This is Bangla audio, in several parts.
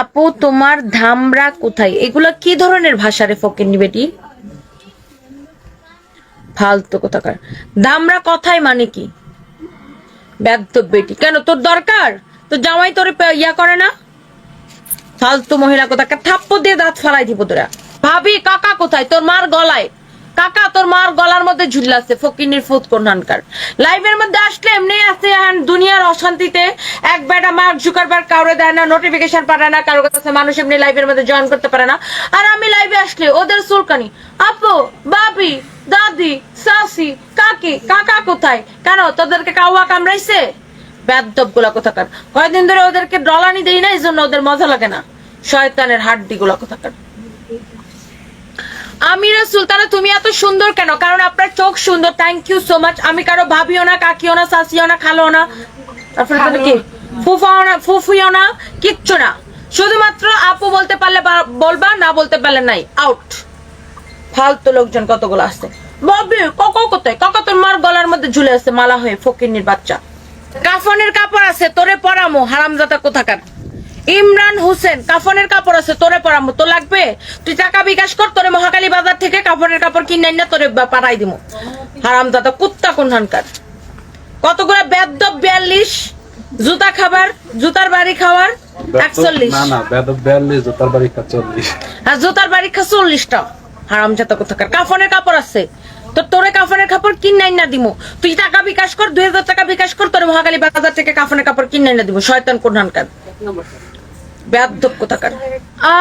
আপু, তোমার ধামরা কোথায়? এগুলা কি ধরনের ভাষা রে ফকিন্নি বেটি ফালতু কোথাকার। ধামরা কথাই মানে কি? ব্যর্থ বেটি। কেন, তোর দরকার? তোর জামাই তোর ইয়া করে না? ফালতু মহিলা কোথাকার। থাপ্প দিয়ে দাঁত ফালাই দিব তোরা। ভাবি, কাকা কোথায়? তোর মার গলায়। কাকা, তোর মার গলার মধ্যে ঝুলাচ্ছে ফকিনির ফুত কোনখানকার লাইভের মধ্যে আসলে এমনি আছে দুনিয়ার অশান্তিতে এক বেটা মার্ক জুকারবার কাউরে দেয় না নোটিফিকেশন পাঠায় না কারও কাছে মানুষ এমনি লাইভের মধ্যে জয়েন করতে পারে না। আর আমি লাইভে আসলে ওদের সুলকানি আপু বাবি দাদি, সাসি, কাকি, কাকা কোথায়? কেন, তোদেরকে কাউয়া কামড়াইছে? ব্যাদবগুলা কোথাকার? কয়দিন ধরে ওদেরকে ডলানি দেই না এই জন্য ওদের মজা লাগে না। শয়তানের হাড্ডি গুলা কোথাকার? আমিরা সুলতানা তুমি এত সুন্দর কেন? কারণ আপনার চোখ সুন্দর। থ্যাংক ইউ সো মাচ আমি কারও ভাবিও না কাকিও না শাসিও না খালো না। তারপরে কি? ফুফাও না ফুফুইও না কিচ্ছু না। শুধুমাত্র আপু বলতে পারলে বলবা না বলতে পারলে নাই। আউট ফালতু লোকজন কতগুলো আসছে ববি কাকা কোথায়? কাকা তোর মার গলার মধ্যে ঝুলে আছে মালা হয়ে ফকিরনির বাচ্চা। কাফনের কাপড় আছে তোরে পরামো হারামজাদা কোথাকার? ইমরান হোসেন কাফনের কাপড় আছে তোরে পরামো তো লাগবে? তুই টাকা বিকাশ কর তোরে মহাকালী বাজার থেকে কাফনের কাপড় কিনে না তোরে বা- পাঠাই দিমু। হারামজাদা কুত্তা কোনখানকার কতগুলো বেদ্য বিয়াল্লিশ জুতা খাবার জুতার বাড়ি খাওয়ার? একচল্লিশ। না না বেদব বিয়াল্লিশ জোতার বাড়ি খা চল্লিশ। আর জুতার বাড়ি খা চল্লিশটা। হারাম জাতা কোথাকার? কাফনের কাপড় আছে। তো তোরে কাফনের কাপড় কিনাই না দিমু। তুই টাকা বিকাশ কর দুই হাজার টাকা বিকাশ কর তোর মহাকালী বাজার থেকে কাফনের কাপড় কিনাই না দিব শয়তান কোনখানকার বেয়াদব কোথাকার।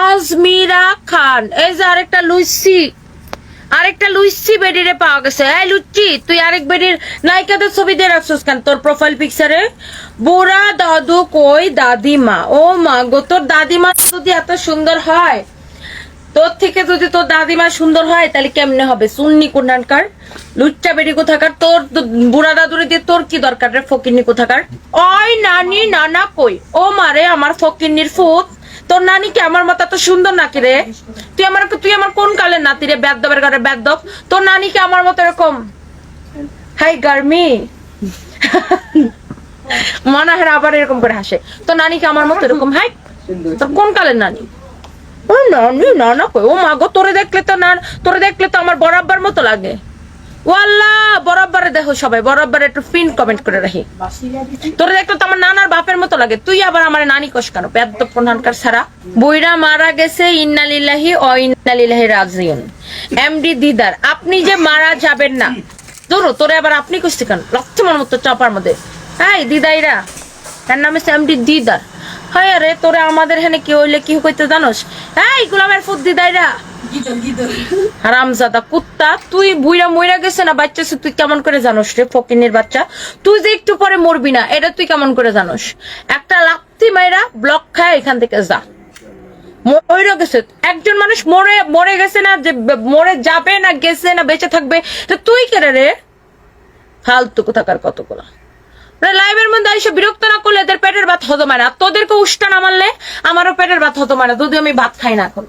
আজমিরা খান, এই যে আরেকটা লুইসি আরেকটা লুইসি বেডিরে পাওয়া গেছে। এই লুচি, তুই আরেক বেডির নায়িকাদের ছবি দিয়ে রাখছিস কেন? তোর প্রোফাইল পিকচারে বুড়া দাদু কই দাদিমা? ও মা গো, তোর দাদিমা যদি এত সুন্দর হয়। তোর থেকে যদি তোর দাদিমা সুন্দর হয়, তাহলে কেমনে হবে? সুন্নি কোনানকার লুচ্চা বেডি কোথাকার? তোর বুড়া দাদুরে দিয়ে তোর কি দরকার রে ফকিন্নি কোথাকার? ওই নানি, নানা কই? ও মারে আমার ফকিন্নির ফুট তোর নানি কি আমার মতো এত সুন্দর নাকি রে? তুই আমার তুই আমার কোন কালের নাতি রে? ব্যাদবের ঘরে ব্যাদব তোর নানি কি আমার মতো এরকম? হাই গার্মি। মনে হয় আবার এরকম করে হাসে। তোর নানি কি আমার মতো এরকম? হাই, তোর কোন কালের নানি? গো, তোরে দেখলে তো তোরে দেখলে তো আমার মতো লাগে। দেখো সবাই একটু কমেন্ট করে তোরে তো আমার নানার বাপের মতো লাগে, তুই আবার আমার নানি প্রধানকার ছাড়া। বইরা মারা গেছে এমডি দিদার, আপনি যে মারা যাবেন না। ধরো, তোরে আবার আপনি কইছি কেন? লক্ষমান মতো চাপার মধ্যে। এই, দিদাইরা তার নাম হচ্ছে এমডি দিদার। হ্যাঁ রে তোরে আমাদের এখানে কি হইলে কি কইতে জানোস? এই গোলামের দিদাইরা হারামজাদা কুত্তা তুই বুইরা মইরা গেছে না বাচ্চা তুই কেমন করে জানোস রে ফকিনের বাচ্চা? তুই যে একটু পরে মরবি না এটা তুই কেমন করে জানোস? একটা লাত্তি মাইরা ব্লক খায় এখান থেকে যা। মরে গেছে একজন মানুষ মরে মরে গেছে না যে মরে যাবে না গেছে না বেঁচে থাকবে তো তুই কেন রে ফালতু কোথাকার কতগুলো। লাইভের মধ্যে এসে বিরক্ত না করলে এদের পেটের ভাত হতো মানে তোদেরকে উষ্টা না মারলে আমারও পেটের ভাত হতো মানে যদি আমি ভাত খাই না এখন।